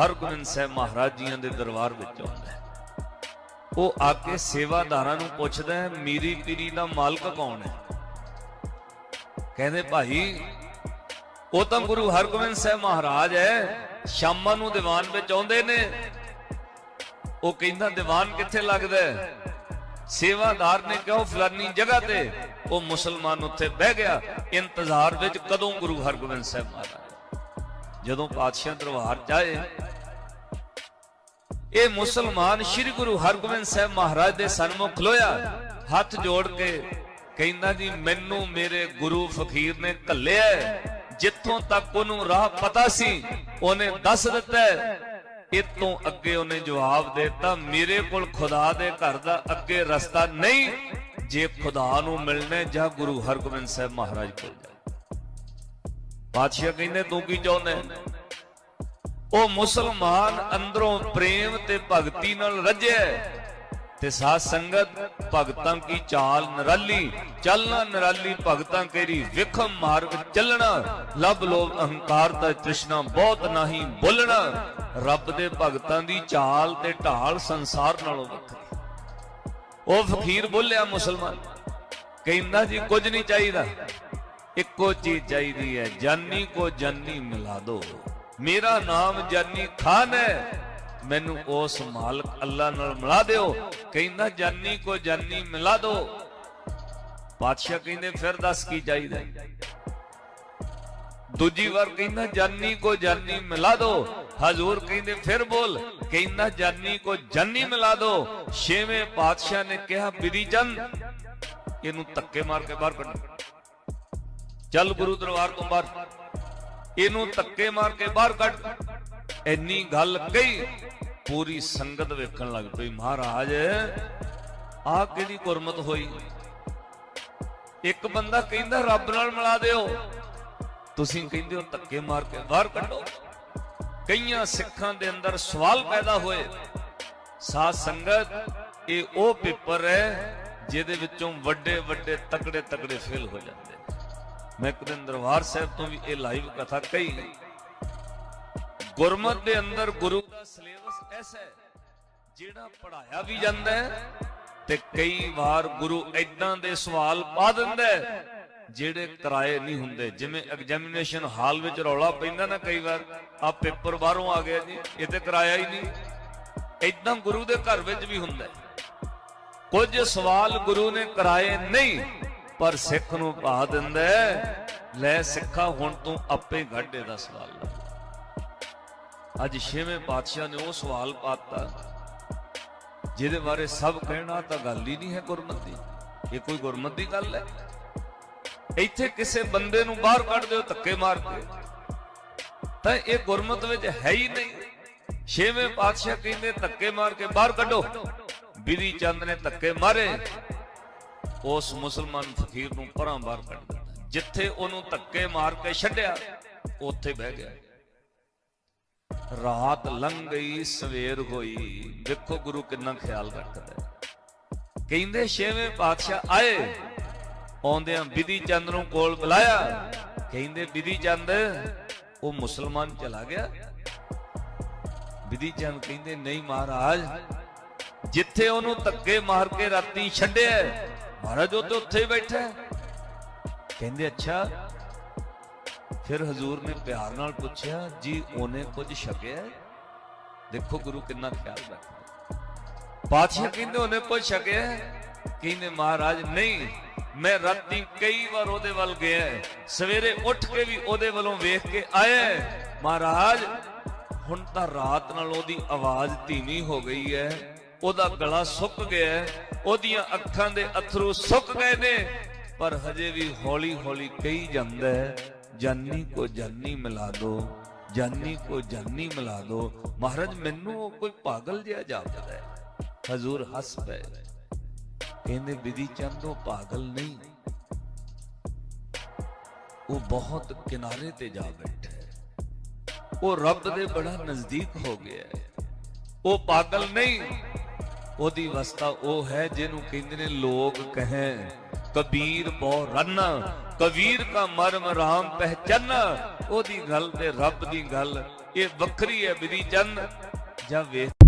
ਹਰਗੋਬਿੰਦ ਸਾਹਿਬ ਮਹਾਰਾਜ ਜੀਆਂ ਦੇ ਦਰਬਾਰ ਵਿੱਚ ਆਉਂਦਾ ਹੈ। ਉਹ ਆ ਕੇ ਸੇਵਾਦਾਰਾਂ ਨੂੰ ਪੁੱਛਦਾ ਹੈ, ਮੀਰੀ ਪੀਰੀ ਦਾ ਮਾਲਕ ਕੌਣ ਹੈ? ਕਹਿੰਦੇ, ਭਾਈ, ਉਹ ਤਾਂ ਗੁਰੂ ਹਰਗੋਬਿੰਦ ਸਾਹਿਬ ਮਹਾਰਾਜ ਹੈ, ਸ਼ਾਮਾਂ ਨੂੰ ਦੀਵਾਨ ਵਿੱਚ ਆਉਂਦੇ ਨੇ। ਉਹ ਕਹਿੰਦਾ, ਦੀਵਾਨ ਕਿੱਥੇ ਲੱਗਦਾ ਸੇਵਾਦਾਰ ਨੇ ਕਿਹਾ ਫਲਾਨੀ ਜਗ੍ਹਾ ਤੇ। ਉਹ ਮੁਸਲਮਾਨ ਉੱਥੇ ਬਹਿ ਗਿਆ, ਇੰਤਜ਼ਾਰ ਵਿੱਚ ਕਦੋਂ ਗੁਰੂ ਹਰਗੋਬਿੰਦ ਸਾਹਿਬ ਮਹਾਰਾਜ ਜਦੋਂ ਪਾਤਸ਼ਾਹ ਦਰਬਾਰ ਜਾਏ, ਇਹ ਮੁਸਲਮਾਨ ਸ੍ਰੀ ਗੁਰੂ ਹਰਗੋਬਿੰਦ ਸਾਹਿਬ ਮਹਾਰਾਜ ਦੇ ਸਨਮੁਖ ਖਲੋਇਆ ਹੱਥ ਜੋੜ ਕੇ ਕਹਿੰਦਾ ਜੀ, ਮੈਨੂੰ ਮੇਰੇ ਗੁਰੂ ਫਕੀਰ ਨੇ ਘੱਲਿਆ ਜਿੱਥੋਂ ਤੱਕ ਉਹਨੂੰ ਰਾਹ ਪਤਾ ਸੀ, ਉਹਨੇ ਦੱਸ ਦਿੱਤਾ ਹੈ। ਇਹ ਤੋਂ ਅੱਗੇ ਉਹਨੇ ਜਵਾਬ ਦਿੱਤਾ, ਮੇਰੇ ਕੋਲ ਖੁਦਾ ਦੇ ਘਰ ਦਾ ਅੱਗੇ ਰਸਤਾ ਨਹੀਂ। ਜੇ ਖੁਦਾ ਨੂੰ ਮਿਲਣਾ ਜਾਂ ਗੁਰੂ ਹਰਗੋਬਿੰਦ ਸਾਹਿਬ ਮਹਾਰਾਜ ਕੋਲ ਜਾ ਬਾਦਸ਼ਾਹ ਕਹਿੰਦੇ, ਤੂੰ ਕੀ ਚਾਹੁੰਦਾ ਉਹ ਮੁਸਲਮਾਨ ਅੰਦਰੋਂ ਪ੍ਰੇਮ ਤੇ ਭਗਤੀ ਨਾਲ ਰੱਜਿਆ ਤੇ ਸਾਧ ਸੰਗਤ, ਭਗਤਾਂ ਕੀ ਚਾਲ ਨਰਾਲੀ? ਚੱਲਣਾ ਨਰਾਲੀ, ਭਗਤਾਂ ਕੇਰੀ ਵਿਖਮ ਮਾਰਗ ਚੱਲਣਾ। ਲਬ ਲੋਭ ਅਹੰਕਾਰ ਦਾ ਤ੍ਰਿਸ਼ਨਾ, ਬਹੁਤ ਨਹੀਂ ਬੋਲਣਾ। ਰੱਬ ਦੇ ਭਗਤਾਂ ਦੀ ਚਾਲ ਤੇ ਢਾਲ ਸੰਸਾਰ ਨਾਲੋਂ ਵੱਖਰੀ ਉਹ ਫਕੀਰ ਬੋਲਿਆ ਮੁਸਲਮਾਨ, ਕਹਿੰਦਾ ਜੀ, ਕੁਝ ਨਹੀਂ ਚਾਹੀਦਾ। ਇੱਕੋ ਚੀਜ਼ ਚਾਹੀਦੀ ਹੈ, ਜਾਨੀ ਕੋ ਜਾਨੀ ਮਿਲਾ ਦੋ। ਮੇਰਾ ਨਾਮ ਜਾਨੀ ਖਾਨ ਹੈ। ਮੈਨੂੰ ਉਸ ਮਾਲਕ ਅੱਲਾ ਨਾਲ ਮਿਲਾ ਦਿਓ। ਕਹਿੰਦਾ ਜਾਨੀ ਕੋ ਜਾਨੀ ਮਿਲਾ ਦੋ। ਬਾਦਸ਼ਾਹ ਕਹਿੰਦੇ, ਫਿਰ ਦੱਸ ਕੀ ਚਾਹੀਦਾ? ਦੂਜੀ ਵਾਰ ਕਹਿੰਦਾ, ਜਾਨੀ ਕੋ ਜਾਨੀ ਮਿਲਾ ਦੋ। ਹਜ਼ੂਰ ਕਹਿੰਦੇ, ਫਿਰ ਬੋਲ। ਕਹਿੰਦਾ, ਜਾਨੀ ਕੋ ਜਾਨੀ ਮਿਲਾ ਦੋ। ਛੇਵੇਂ ਪਾਤਸ਼ਾਹ ਨੇ ਕਿਹਾ ਬਿਰੀ ਚੰਦ। ਇਹਨੂੰ ਧੱਕੇ ਮਾਰ ਕੇ ਬਾਹਰ ਕੱਢ। ਚੱਲ ਗੁਰੂ ਦਰਬਾਰ ਤੋਂ ਬਾਹਰ। ਇਹਨੂੰ ਧੱਕੇ ਮਾਰ ਕੇ ਬਾਹਰ ਕੱਢ। ਇੰਨੀ ਗੱਲ ਕਹੀ, ਪੂਰੀ ਸੰਗਤ ਵੇਖਣ ਲੱਗ ਪਈ, ਮਹਾਰਾਜ, ਆਹ ਕਿਹੜੀ ਗੁਰਮਤ ਹੋਈ? ਇੱਕ ਬੰਦਾ ਕਹਿੰਦਾ, ਰੱਬ ਨਾਲ ਮਿਲਾ ਦਿਓ। ਤੁਸੀਂ ਕਹਿੰਦੇ ਹੋ, ਧੱਕੇ ਮਾਰ ਕੇ ਬਾਹਰ ਕੱਢੋ। ਕਈਆਂ ਸਿੱਖਾਂ ਦੇ ਅੰਦਰ ਸਵਾਲ ਪੈਦਾ ਹੋਏ। ਸਾਧ ਸੰਗਤ, ਇਹ ਉਹ ਪੇਪਰ ਹੈ, ਜਿਹਦੇ ਵਿੱਚੋਂ ਵੱਡੇ ਵੱਡੇ ਤਕੜੇ ਤਕੜੇ ਫੇਲ ਹੋ ਜਾਂਦੇ ਮੈਂ ਇੱਕ ਦਿਨ ਦਰਬਾਰ ਸਾਹਿਬ ਤੋਂ ਵੀ ਇਹ ਲਾਈਵ ਕਥਾ ਕਹੀ। ਗੁਰਮਤ ਦੇ ਅੰਦਰ ਗੁਰੂ ਦਾ ਸਿਲੇਬਸ ਐਸਾ ਹੈ, ਜਿਹੜਾ ਪੜਾਇਆ ਵੀ ਜਾਂਦਾ ਹੈ ਤੇ ਕਈ ਵਾਰ ਗੁਰੂ ਐਦਾਂ ਦੇ ਸਵਾਲ ਪਾ ਦਿੰਦਾ ਹੈ, ਜਿਹੜੇ ਕਰਾਏ ਨਹੀਂ ਹੁੰਦੇ। ਜਿਵੇਂ ਐਗਜ਼ਾਮੀਨੇਸ਼ਨ ਹਾਲ ਵਿੱਚ ਰੌਲਾ ਪੈਂਦਾ ਨਾ ਕਈ ਵਾਰ ਆ ਪੇਪਰ ਬਾਹਰੋਂ ਆ ਗਿਆ ਜੀ, ਇਹ ਤੇ ਕਰਾਇਆ ਹੀ ਨਹੀਂ। ਐਦਾਂ ਗੁਰੂ ਦੇ ਘਰ ਵਿੱਚ ਵੀ ਹੁੰਦਾ ਹੈ। ਕੁਝ ਸਵਾਲ ਗੁਰੂ ਨੇ ਕਰਾਏ ਨਹੀਂ ਪਰ ਸਿੱਖ ਨੂੰ ਪਾ ਦਿੰਦਾ ਲੈ ਸਿੱਖਾ, ਹੁਣ ਤੂੰ ਆਪੇ ਗਾਡੇ ਦਾ ਸਵਾਲ ਅੱਜ ਛੇਵੇਂ ਪਾਤਸ਼ਾਹ ਨੇ ਉਹ ਸਵਾਲ ਪਾਤਾ, ਜਿਹਦੇ ਬਾਰੇ ਸਭ ਕਹਿਣਾ ਤਾਂ ਗੱਲ ਹੀ ਨਹੀਂ ਹੈ ਗੁਰਮਤ ਦੀ। ਇਹ ਕੋਈ ਗੁਰਮਤ ਗੱਲ ਹੈ? ਇੱਥੇ ਕਿਸੇ ਬੰਦੇ ਨੂੰ ਬਾਹਰ ਕੱਢ ਦਿਓ, ਧੱਕੇ ਮਾਰ ਕੇ ਤਾਂ ਇਹ ਗੁਰਮਤ ਵਿੱਚ ਹੈ ਹੀ ਨਹੀਂ। ਛੇਵੇਂ ਪਾਤਸ਼ਾਹ ਕਹਿੰਦੇ, ਧੱਕੇ ਮਾਰ ਕੇ ਬਾਹਰ ਕੱਢੋ। ਬਿਧੀ ਚੰਦ ਨੇ ਧੱਕੇ ਮਾਰੇ। ਉਸ ਮੁਸਲਮਾਨ ਫਕੀਰ ਨੂੰ ਪਰਾਂ ਬਾਹਰ ਕੱਢ ਦਿੱਤਾ। ਜਿੱਥੇ ਉਹਨੂੰ ਧੱਕੇ ਮਾਰ ਕੇ ਛੱਡਿਆ, ਉੱਥੇ ਬਹਿ ਗਿਆ। ਰਾਤ ਲੰਘ ਗਈ, ਸਵੇਰ ਹੋਈ। ਦੇਖੋ ਗੁਰੂ ਕਿੰਨਾ ਖਿਆਲ ਰੱਖਦਾ ਕਹਿੰਦੇ ਛੇਵੇਂ ਪਾਤਸ਼ਾਹ ਆਏ, ਆਉਂਦਿਆਂ ਵਿਧੀ ਚੰਦ ਨੂੰ ਕੋਲ ਬੁਲਾਇਆ। ਕਹਿੰਦੇ ਵਿਧੀ ਚੰਦ, ਉਹ ਮੁਸਲਮਾਨ ਚਲਾ ਗਿਆ? ਵਿਧੀ ਚੰਦ ਕਹਿੰਦੇ, ਨਹੀਂ ਮਹਾਰਾਜ, ਜਿੱਥੇ ਉਹਨੂੰ ਧੱਕੇ ਮਾਰ ਕੇ ਰਾਤੀ ਛੱਡਿਆ ਮਹਾਰਾਜ ਉਹ ਤੇ ਉੱਥੇ ਹੀ ਬੈਠਾ ਕਹਿੰਦੇ, ਅੱਛਾ। ਫਿਰ ਹਜ਼ੂਰ ਨੇ ਪਿਆਰ ਨਾਲ ਪੁੱਛਿਆ, ਜੀ, ਉਹਨੇ ਕੁਝ ਛਕਿਆ ਦੇਖੋ ਗੁਰੂ ਕਿੰਨਾ ਖਿਆਲ ਰੱਖਦਾ ਪਾਤਸ਼ਾਹ ਕਹਿੰਦੇ, ਉਹਨੇ ਕੁਝ ਛਕਿਆ ਕਹਿੰਦੇ, ਮਹਾਰਾਜ, ਨਹੀਂ, ਮੈਂ ਰਾਤੀ ਕਈ ਵਾਰ ਉਹਦੇ ਵੱਲ ਗਿਆ ਸਵੇਰੇ ਉੱਠ ਕੇ ਵੀ ਉਹਦੇ ਵੱਲੋਂ ਵੇਖ ਕੇ ਆਇਆ ਮਹਾਰਾਜ, ਹੁਣ ਤਾਂ ਰਾਤ ਨਾਲ ਉਹਦੀ ਆਵਾਜ਼ ਧੀਮੀ ਹੋ ਗਈ ਹੈ। ਉਹਦਾ ਗਲਾ ਸੁੱਕ ਗਿਆ ਉਹਦੀਆਂ ਅੱਖਾਂ ਦੇ ਅਥਰੂ ਸੁੱਕ ਗਏ ਨੇ। ਪਰ ਹਜੇ ਵੀ ਹੌਲੀ ਹੌਲੀ ਕਹੀ ਜਾਂਦਾ ਹੈ, ਜਾਨੀ ਕੋ ਜਾਨੀ ਮਿਲਾ ਦੋ, ਜਾਨੀ ਕੋ ਜਾਨੀ ਮਿਲਾ ਦੋ। ਮਹਾਰਾਜ, ਮੈਨੂੰ ਉਹ ਕੋਈ ਪਾਗਲ ਜਿਹਾ ਜਾਪਦਾ ਹੈ। ਹਜ਼ੂਰ ਹੱਸ ਪਏ ਕਹਿੰਦੇ, ਵਿਧੀ ਚੰਦੋ ਪਾਗਲ ਨਹੀਂ। ਉਹ ਬਹੁਤ ਕਿਨਾਰੇ ਤੇ ਜਾ ਬੈਠਾ ਉਹ ਰੱਬ ਦੇ ਬੜਾ ਨਜ਼ਦੀਕ ਹੋ ਗਿਆ ਉਹ ਪਾਗਲ ਨਹੀਂ। ਉਹਦੀ ਵਸਤਾ ਉਹ ਹੈ ਜਿਹਨੂੰ ਕਹਿੰਦੇ ਨੇ ਲੋਕ ਕਹੇ, ਕਬੀਰ ਬਹੁ ਰੰਨ, ਕਬੀਰ ਕਾ ਮਰਮ ਰਾਮ ਪਹਿਚਨ। ਉਹਦੀ ਗੱਲ ਤੇ ਰੱਬ ਦੀ ਗੱਲ, ਇਹ ਵੱਖਰੀ ਹੈ ਬਿਧੀ ਚੰਦ ਜਾਂ ਵੇਖ